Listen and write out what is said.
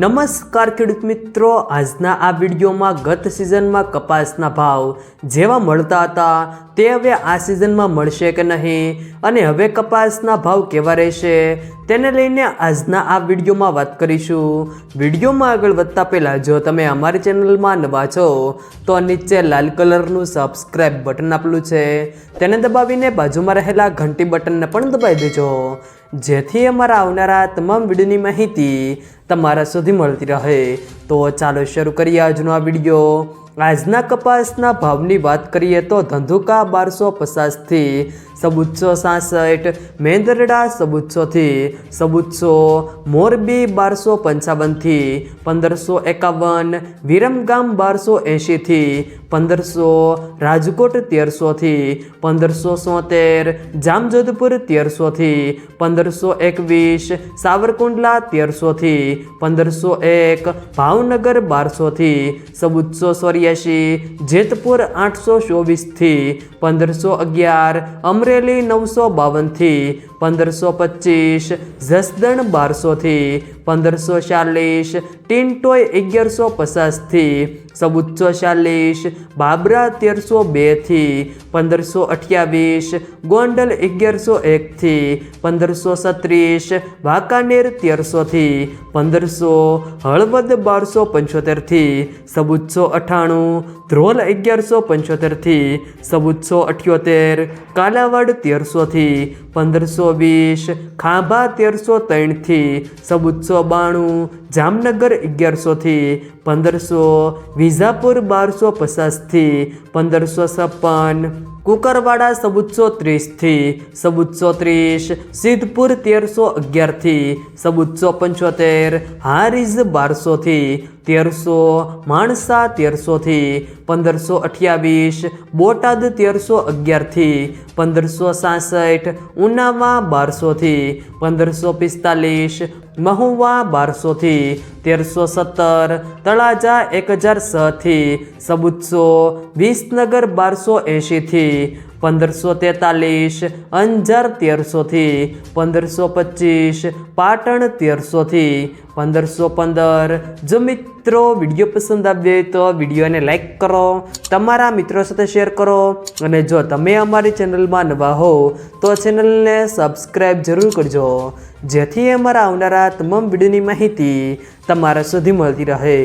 નમસ્કાર ખેડૂત મિત્રો. આજના આ વિડીયોમાં ગત સિઝનમાં કપાસના ભાવ જેવા મળતા હતા તે હવે આ સિઝનમાં મળશે કે નહીં અને હવે કપાસના ભાવ કેવા રહેશે તેને લઈને આજના આ વિડીયોમાં વાત કરીશું. વિડીયોમાં આગળ વધતા પહેલાં જો તમે અમારી ચેનલમાં નવા છો, તો નીચે લાલ કલરનું સબસ્ક્રાઇબ બટન આપેલું છે. તેને દબાવીને બાજુમાં રહેલા ઘંટી બટનને પણ દબાવી દેજો. જેથી અમારા આવનારા તમામ વિડીયોની માહિતી તમારા સુધી મળતી રહે. તો ચાલો શરૂ કરીએ આજનો આ વીડિયો. આજના કપાસના ભાવની વાત કરીએ તો ધંધુકા બારસો પચાસથી સબુચ્ચો સાસઠ મેંદરડા સબુચ્છોથી સબુચ્છો મોરબી બારસો પંચાવનથી પંદરસો એકાવન વિરમગામ બારસો એંશીથી પંદરસો રાજકોટ તેરસોથી પંદરસો સોતેર જામજોધપુર તેરસોથી પંદરસો એકવીસ સાવરકુંડલા તેરસોથી પંદરસો એક ભાવનગર બારસોથી સબુચ્છો ચોર્યાસી જેતપુર આઠસો ચોવીસથી પંદરસો અગિયાર અમરેલી નવસો બાવનથી પંદરસો પચીસ, જસદણ બારસોથી, પંદરસો ચાલીસ ટિન્ટોય અગિયારસો પચાસથી સબુચ્ચો ચાલીસ, બાબરા તેરસો બેથી, પંદરસો અઠ્યાવીસ, ગોંડલ અગિયારસો એકથી, પંદરસો સત્રીસ, વાંકાનેર તેરસોથી, પંદરસો હળવદ બારસો પંચોતેરથી સબુચ્ચો અઠ્ઠાણું, ધ્રોલ અગિયારસો પંચોતેરથી સબુચ્ચો અઠ્યોતેર, કાલાવાડ તેરસોથી પંદરસો વીસ ખાંભા તેરસો ત્રણથી ચૌદસો બાણું જામનગર અગિયારસોથી પંદરસો વિઝાપુર બારસો પચાસથી, પંદરસો છપ્પન, કુકરવાડા સબુચ્ચો ત્રીસથી સબુચ્ચો ત્રીસ, સિદ્ધપુર તેરસો અગિયારથી સબુચ્ચો પંચોતેર હારીઝ બારસોથી, તેરસો, માણસા તેરસોથી, પંદરસો અઠ્યાવીસ, બોટાદ તેરસો અગિયારથી, પંદરસો સાસઠ, ઉનાવા બારસોથી, પંદરસો પિસ્તાલીસ મહુવા બારસોથી તેરસો સત્તર તળાજા એક હજાર છથી સબુચ્ચો વિસનગર બારસો એંશીથી પંદરસો તેતાલીસ, અંજાર તેરસોથી, પંદરસો પચીસ, પાટણ તેરસોથી, પંદરસો પંદર. જો મિત્રો વીડિયો પસંદ આવ્યો હોય તો વિડીયોને લાઇક કરો, તમારા મિત્રો સાથે શેર કરો અને જો તમે અમારી ચેનલમાં નવા હો તો ચેનલને સબસ્ક્રાઈબ જરૂર કરજો, જેથી અમારા આવનારા તમામ વિડીયોની માહિતી તમારા સુધી મળતી રહે.